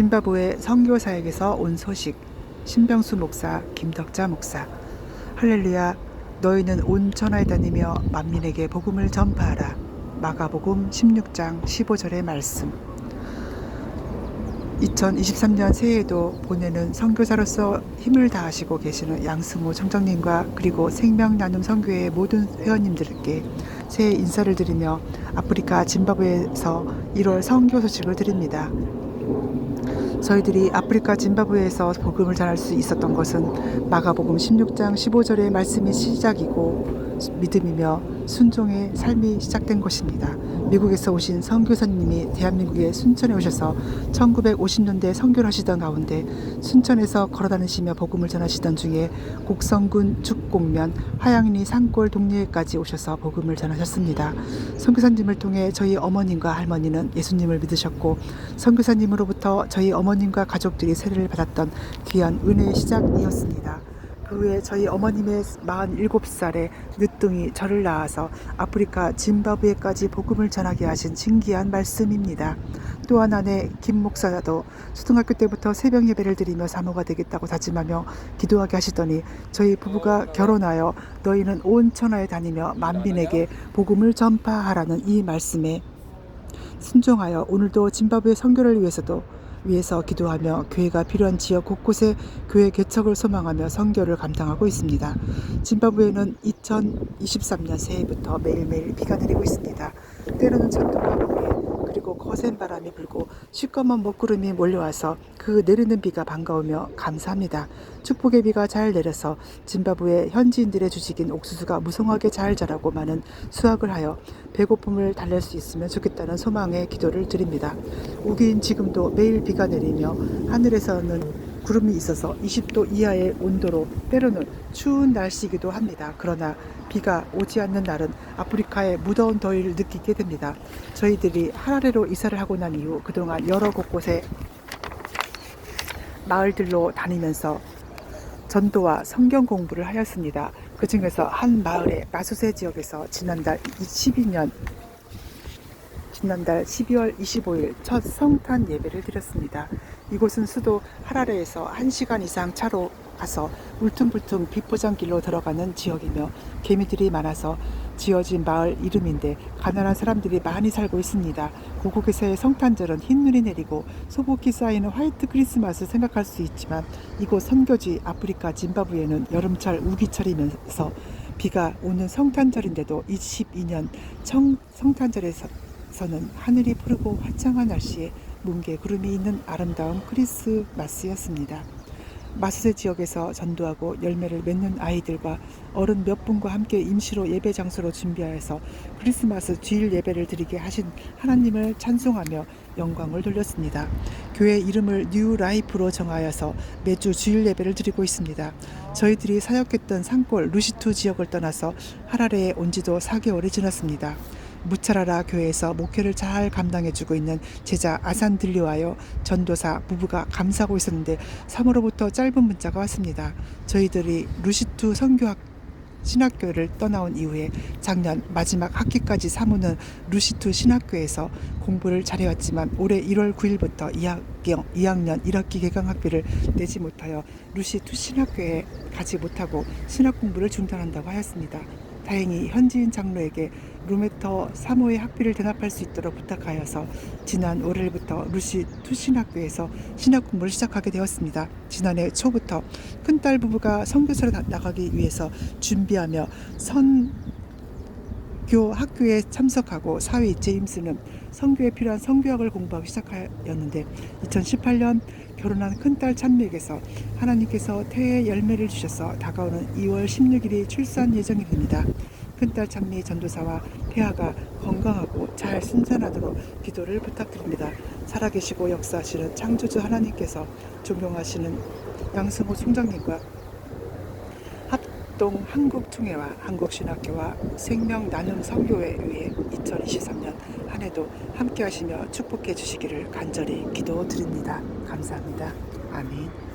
짐바브웨 선교사에게서 온 소식. 신병수 목사 김덕자 목사. 할렐루야 너희는 온 천하에 다니며 만민에게 복음을 전파하라. 마가복음 16장 15절의 말씀. 2023년 새해에도 보내는 선교사로서 힘을 다하시고 계시는 양승호 청장님과 그리고 생명 나눔 선교회 모든 회원님들께 새해 인사를 드리며 아프리카 짐바브웨에서 1월 선교 소식을 드립니다. 저희들이 아프리카 짐바브웨에서 복음을 전할 수 있었던 것은 마가복음 16장 15절의 말씀이 시작이고 믿음이며 순종의 삶이 시작된 것입니다. 미국에서 오신 선교사님이 대한민국에 순천에 오셔서 1950년대 선교를 하시던 가운데 순천에서 걸어다니시며 복음을 전하시던 중에 곡성군 죽곡면 화양리 산골 동네까지 오셔서 복음을 전하셨습니다. 선교사님을 통해 저희 어머님과 할머니는 예수님을 믿으셨고 선교사님으로부터 저희 어머님과 가족들이 세례를 받았던 귀한 은혜의 시작이었습니다. 그 후에 저희 어머님의 47살에 늦둥이 저를 낳아서 아프리카 짐바브웨까지 복음을 전하게 하신 신기한 말씀입니다. 또한 아내 김 목사도 초등학교 때부터 새벽 예배를 드리며 사모가 되겠다고 다짐하며 기도하게 하시더니 저희 부부가 결혼하여 너희는 온 천하에 다니며 만민에게 복음을 전파하라는 이 말씀에 순종하여 오늘도 짐바브웨 선교를 위해서도 위해서 기도하며 교회가 필요한 지역 곳곳에 교회 개척을 소망하며 선교를 감당하고 있습니다. 짐바브웨는 2023년 새해부터 매일매일 비가 내리고 있습니다. 때로는 천둥과 그리고 거센 바람이 불고 시꺼먼 먹구름이 몰려와서 그 내리는 비가 반가우며 감사합니다. 축복의 비가 잘 내려서 짐바브웨 현지인들의 주식인 옥수수가 무성하게 잘 자라고 많은 수확을 하여 배고픔을 달랠 수 있으면 좋겠다는 소망의 기도를 드립니다. 우기인 지금도 매일 비가 내리며 하늘에서는 구름이 있어서 20도 이하의 온도로 때로는 추운 날씨이기도 합니다. 그러나 비가 오지 않는 날은 아프리카의 무더운 더위를 느끼게 됩니다. 저희들이 하라레로 이사를 하고 난 이후 그동안 여러 곳곳에 마을들로 다니면서 전도와 성경 공부를 하였습니다. 그 중에서 한 마을의 마수세 지역에서 지난달 12년 지난달 12월 25일 첫 성탄 예배를 드렸습니다. 이곳은 수도 하라레에서 1시간 이상 차로 가서 울퉁불퉁 비포장길로 들어가는 지역이며 개미들이 많아서 지어진 마을 이름인데 가난한 사람들이 많이 살고 있습니다. 고국에서의 성탄절은 흰눈이 내리고 소복이 쌓이는 화이트 크리스마스 생각할 수 있지만 이곳 선교지 아프리카 짐바브웨는 여름철 우기철이면서 비가 오는 성탄절인데도 22년 청, 성탄절에서 는 하늘이 푸르고 화창한 날씨에 뭉게 구름이 있는 아름다운 크리스마스였습니다. 마수세 지역에서 전도하고 열매를 맺는 아이들과 어른 몇 분과 함께 임시로 예배 장소로 준비하여서 크리스마스 주일 예배를 드리게 하신 하나님을 찬송하며 영광을 돌렸습니다. 교회 이름을 뉴 라이프로 정하여서 매주 주일 예배를 드리고 있습니다. 저희들이 사역했던 산골 루시투 지역을 떠나서 하라레에 온 지도 4개월이 지났습니다. 무차라라 교회에서 목회를 잘 감당해주고 있는 제자 아산 들려와요 전도사 부부가 감사하고 있었는데 3월로부터 짧은 문자가 왔습니다. 저희들이 루시투 선교학 신학교를 떠나온 이후에 작년 마지막 학기까지 사무는 루시투 신학교에서 공부를 잘해왔지만 올해 1월 9일부터 2학년, 2학년 1학기 개강학비를 내지 못하여 루시투 신학교에 가지 못하고 신학 공부를 중단한다고 하였습니다. 다행히 현지인 장로에게 루메터 3호의 학비를 대납할 수 있도록 부탁하여서 지난 월요일부터 루시 투신학교에서 신학 공부를 시작하게 되었습니다. 지난해 초부터 큰딸 부부가 선교사로 나가기 위해서 준비하며 선 교 학교에 참석하고 사위 제임스는 선교에 필요한 선교학을 공부하기 시작하였는데 2018년 결혼한 큰딸 찬미에게서 하나님께서 태의 열매를 주셔서 다가오는 2월 16일이 출산 예정입니다. 큰딸 찬미 전도사와 태아가 건강하고 잘 순산하도록 기도를 부탁드립니다. 살아계시고 역사하시는 창조주 하나님께서 존경하시는 양승호 총장님과 합동 한국총회와 한국신학교와 생명 나눔 선교회 위해 2023년 한 해도 함께 하시며 축복해 주시기를 간절히 기도드립니다. 감사합니다. 아멘.